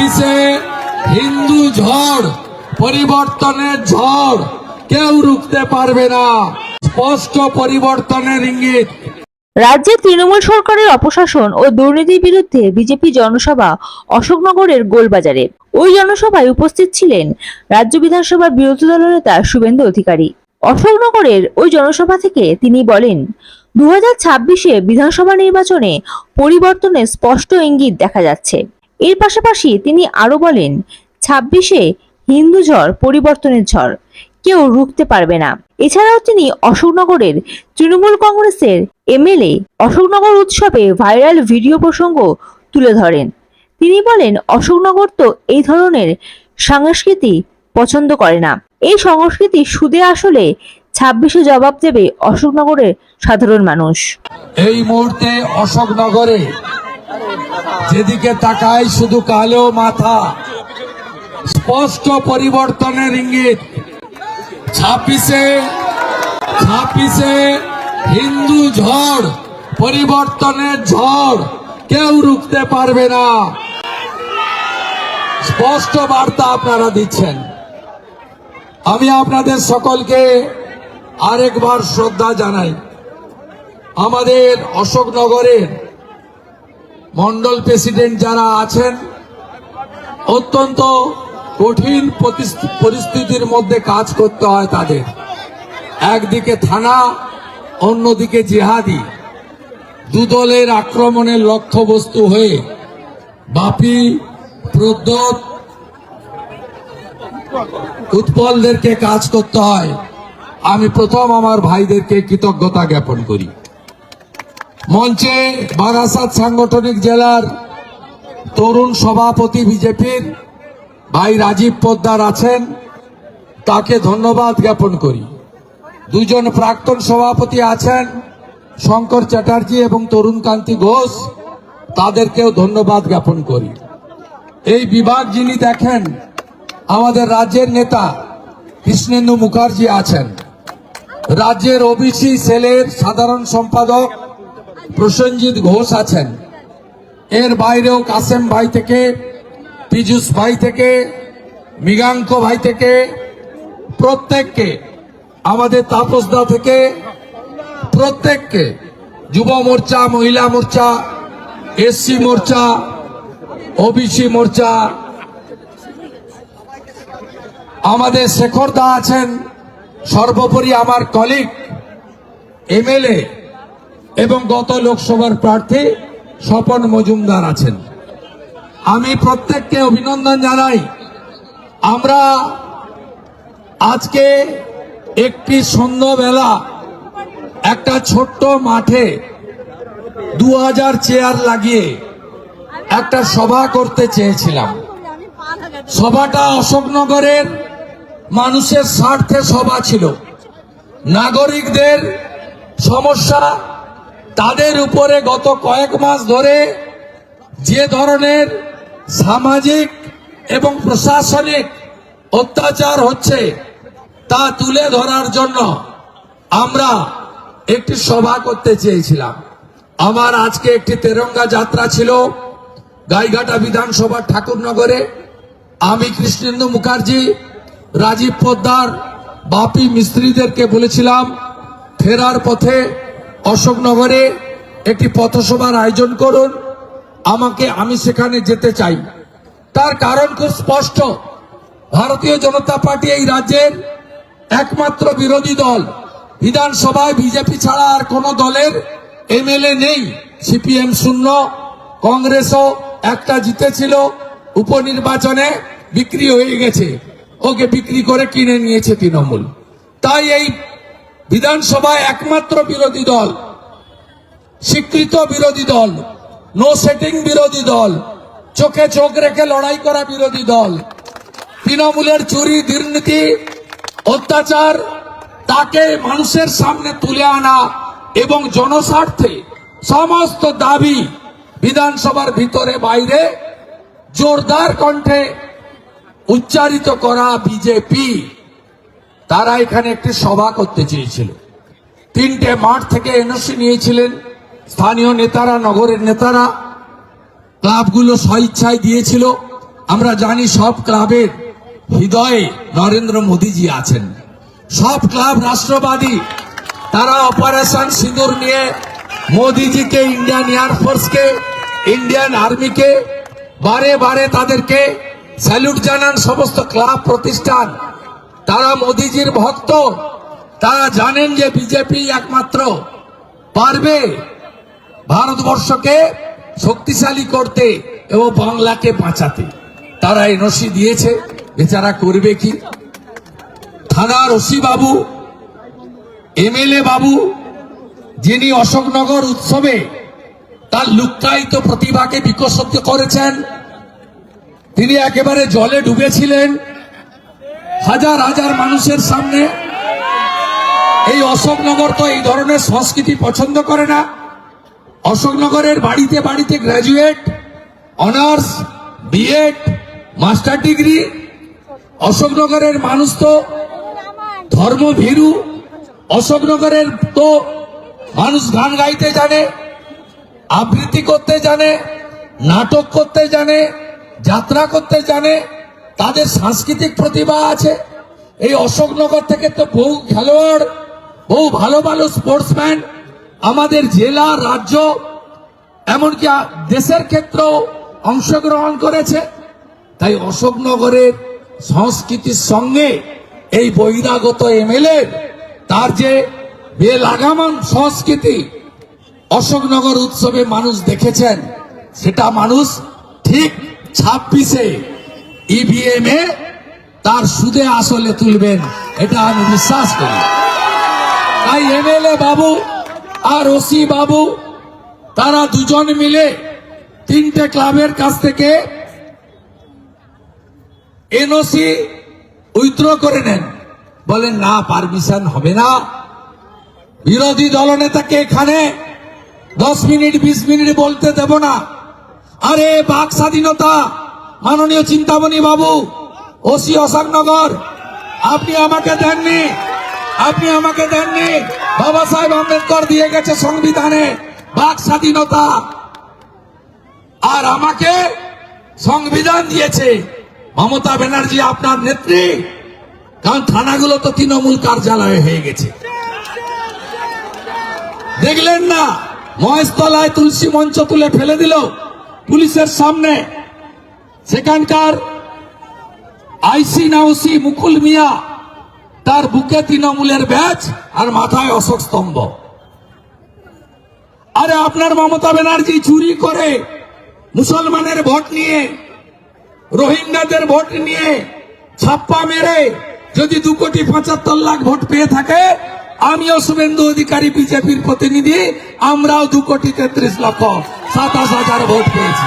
ছাব্বিশে হিন্দু ঝড়, পরিবর্তনের ঝড়, কেউ রুখতে পারবে না। স্পষ্ট পরিবর্তনের ইঙ্গিত। রাজ্যে তৃণমূল সরকারের অপশাসন ও দুর্নীতির বিরুদ্ধে বিজেপি জনসভা অশোকনগরের গোলবাজারে। ওই জনসভায় উপস্থিত ছিলেন রাজ্য বিধানসভার বিরোধী দলনেতা শুভেন্দু অধিকারী। অশোকনগরের ওই জনসভা থেকে তিনি বলেন দু হাজার বিধানসভা নির্বাচনে পরিবর্তনের স্পষ্ট ইঙ্গিত দেখা যাচ্ছে। এর পাশাপাশি তিনি আরও বলেন, ছাব্বিশে হিন্দু ঝড় পরিবর্তনের ঝড়, কেউ রুখতে পারবে না। এছাড়াও তিনি অশোকনগরের তৃণমূল কংগ্রেসের এমএলএ অশোকনগর উৎসবে ভাইরাল ভিডিও প্রসঙ্গ তুলে ধরেন। তিনি বলেন, অশোকনগর তো এই ধরনের সংস্কৃতি পছন্দ করে না। এই সংস্কৃতি সুদে আসলে ছাব্বিশে জবাব দেবে অশোকনগরের সাধারণ মানুষ। এই মুহূর্তে অশোকনগরে যেদিকে তাকাই শুধু কালো মাথা। স্পষ্ট পরিবর্তনের ইঙ্গিত। ছাব্বিশে ছাব্বিশে হিন্দু ঝড়, পরিবর্তনের ঝড়, কেউ রুখতে পারবে না। স্পষ্ট বার্তা আপনারা দিচ্ছেন। আমি আপনাদের সকলকে আরেকবার শ্রদ্ধা জানাই। আমাদের অশোকনগরের মন্ডল প্রেসিডেন্ট যারা আছেন, অত্যন্ত কঠিন পরিস্থি- পরিস্থিতির মধ্যে কাজ করতে হয় তাদের। একদিকে থানা, অন্যদিকে জিহাদি। দুদলের আক্রমণের লক্ষ্যবস্তু হয়ে বাপি, প্রদ্যোত, উৎপলদেরকে কাজ করতে হয়। আমি প্রথম আমার ভাইদেরকে কৃতজ্ঞতা জ্ঞাপন করি। মঞ্চে বারাসাত সাংগঠনিক জেলার তরুণ সভাপতি বিজেপির ভাই রাজীব পোদ্দার আছেন। তাকে ধন্যবাদ জ্ঞাপন করি। দুজন প্রাক্তন সভাপতি আছেন, শঙ্কর চ্যাটার্জি এবং তরুণ কান্তি ঘোষ। তাদেরকেও ধন্যবাদ জ্ঞাপন করি। এই বিভাগ যিনি দেখেন, আমাদের রাজ্যের নেতা কৃষ্ণেন্দু মুখার্জি আছেন। রাজ্যের ওবিসি সেলের সাধারণ সম্পাদক প্রসেনজিৎ ঘোষ আছেন। এর বাইরেও কাসেম ভাই থেকে, পীযুষ ভাই থেকে, মৃগাঙ্ক ভাই থেকে, প্রত্যেককে, আমাদের তাপসদা থেকে, প্রত্যেককে, যুব মোর্চা, মহিলা মোর্চা এসসি মোর্চা, ওবিসি মোর্চা, আমাদের শেখর দা আছেন, সর্বোপরি আমার কলিগ এমএলএ এবং গত লোকসভার প্রার্থী স্বপন মজুমদার আছেন। আমি প্রত্যেককে অভিনন্দন জানাই। আমরা আজকে একটি সন্ধ্যাবেলা একটা ছোট্ট মাঠে দু হাজার চেয়ার লাগিয়ে একটা সভা করতে চেয়েছিলাম। সভাটা অশোকনগরের মানুষের স্বার্থে সভা ছিল। নাগরিকদের সমস্যা তাদের উপরে গত কয়েক মাস ধরে যে ধরনের সামাজিক এবং প্রশাসনিক অত্যাচার হচ্ছে, তা তুলে ধরার জন্য আমরা একটি সভা করতে চেয়েছিলাম। আমার আজকে একটি তেরঙ্গা যাত্রা ছিল গাইঘাটা বিধানসভা ঠাকুরনগরে। আমি কৃষ্ণেন্দু মুখার্জি, রাজীব পোদ্দার, বাপি মিস্ত্রিদেরকে বলেছিলাম, ফেরার পথে অশোকনগরে একটি পথসভার আয়োজন করুন। আমাকে আমি সেখানে যেতে চাই। তার কারণ খুব স্পষ্ট। ভারতীয় জনতা পার্টি এই রাজ্যের একমাত্র বিরোধী দল। বিধানসভায় বিজেপি ছাড়া আর কোন দলের এমএলএ নেই। সিপিএম শূন্য, কংগ্রেসও একটা জিতেছিল। উপনির্বাচনে বিক্রি হয়ে গেছে। ওকে বিক্রি করে কিনে নিয়েছে তৃণমূল। তাই এই বিধানসভায় একমাত্র বিরোধী দল, স্বীকৃত বিরোধী দল নো সেটিং বিরোধী দল, চোখে চোখ রেখে লড়াই করা বিরোধী দল। তৃণমূলের চুরি, দুর্নীতি, অত্যাচার, তাকে মানুষের সামনে তুলে আনা এবং জনস্বার্থে সমস্ত দাবি বিধানসভার ভিতরে বাইরে জোরদার কণ্ঠে উচ্চারিত করা বিজেপি। তারা এখানে একটি সভা করতে চেয়েছিল। তিনটে মাঠ থেকে এনওসি নিয়েছিলেন। স্থানীয় নেতারা, নগরের নেতারা ক্লাবগুলো স্বইচ্ছায় দিয়েছিল। আমরা জানি সব ক্লাবের হৃদয়ে নরেন্দ্র মোদীজি আছেন। সব ক্লাব রাষ্ট্রবাদী। তারা অপারেশন সিঁদুর নিয়ে মোদীজিকে, ইন্ডিয়ান এয়ারফোর্সকে ইন্ডিয়ান আর্মিকে, বারে বারে তাদেরকে স্যালুট জানান সমস্ত ক্লাব প্রতিষ্ঠান। তারা মোদীজির ভক্ত। তারা জানেন যে বিজেপি একমাত্র পারবে ভারতবর্ষকে শক্তিশালী করতে এবং বাংলাকে বাঁচাতে। তারা এনওসি দিয়েছে। বেচারা করবে কি? থানার ওসি বাবু, এমএলএ বাবু, যিনি অশোকনগর উৎসবে তার লুক্কায়িত প্রতিভাকে বিকশিত করেছেন, তিনি একেবারে জলে ডুবেছিলেন। হাজার হাজার মানুষের সামনে এই অশোকনগর তো এই ধরনের সংস্কৃতি পছন্দ করে না। অশোকনগরের বাড়িতে বাড়িতে graduate honours BEd master degree অশোকনগরের মানুষ তো ধর্মভীরু, অশোকনগরের তো মানুষ গান গাইতে জানে, আবৃত্তি করতে জানে, নাটক করতে জানে, যাত্রা করতে জানে তাদের সাংস্কৃতিক প্রতিভা আছে। এই অশোকনগর থেকে তো বহু খেলোয়াড়, বহু ভালো ভালো স্পোর্টসম্যান আমাদের জেলা, রাজ্য, এমনকি দেশের ক্ষেত্রেও অংশগ্রহণ করেছে। তাই অশোকনগরের সংস্কৃতির সঙ্গে এই বহিরাগত এমএলএ তার যে বেলাগামান সংস্কৃতি, অশোকনগর উৎসবে মানুষ দেখেছেন, সেটা মানুষ ঠিক ছাব্বিশে ইভিএম এ তার সুদে আসলে তুলবেন, এটা আমি বিশ্বাস করি। তাই এমএলএ বাবু আর ওসি বাবু, তারা দুজন মিলে তিনটে ক্লাবের কাছ থেকে এনওসি উইথড্র করে নেন। বলেন, না, পারমিশন হবে না। বিরোধী দলনেতাকে এখানে দশ মিনিট, বিশ মিনিট বলতে দেব না। আরে, বাক স্বাধীনতা মাননীয় চিন্তামণি বাবু, ওসি অশোকনগর আপনি আমাকে দেননি, আপনি আমাকে দেননি। বাবা সাহেব আম্বেদকর দিয়ে গেছে সংবিধানে বাক স্বাধীনতা। আর আমাকে সংবিধান দিয়েছে। মমতা ব্যানার্জি আপনার নেত্রী, কারণ থানাগুলো তো তৃণমূল কার্যালয় হয়ে গেছে। দেখলেন না, মহেশতলায় তুলসী মঞ্চ তুলে ফেলে দিল পুলিশের সামনে। সেখানকার আইসি নাউসি মুকুল মিয়া তার বুকে তৃণমূলের ব্যাচ আর মাথায় অশোক স্তম্ভ। আরে আপনার মমতা ব্যানার্জি চুরি করে মুসলমানের ভোট নিয়ে, রোহিঙ্গাদের ভোট নিয়ে ছাপ্পা মেরে যদি দু কোটি পঁচাত্তর লাখ ভোট পেয়ে থাকে, আমিও শুভেন্দু অধিকারী বিজেপির প্রতিনিধি, আমরাও দু কোটি তেত্রিশ লক্ষ সাতাশ হাজার ভোট পেয়েছি।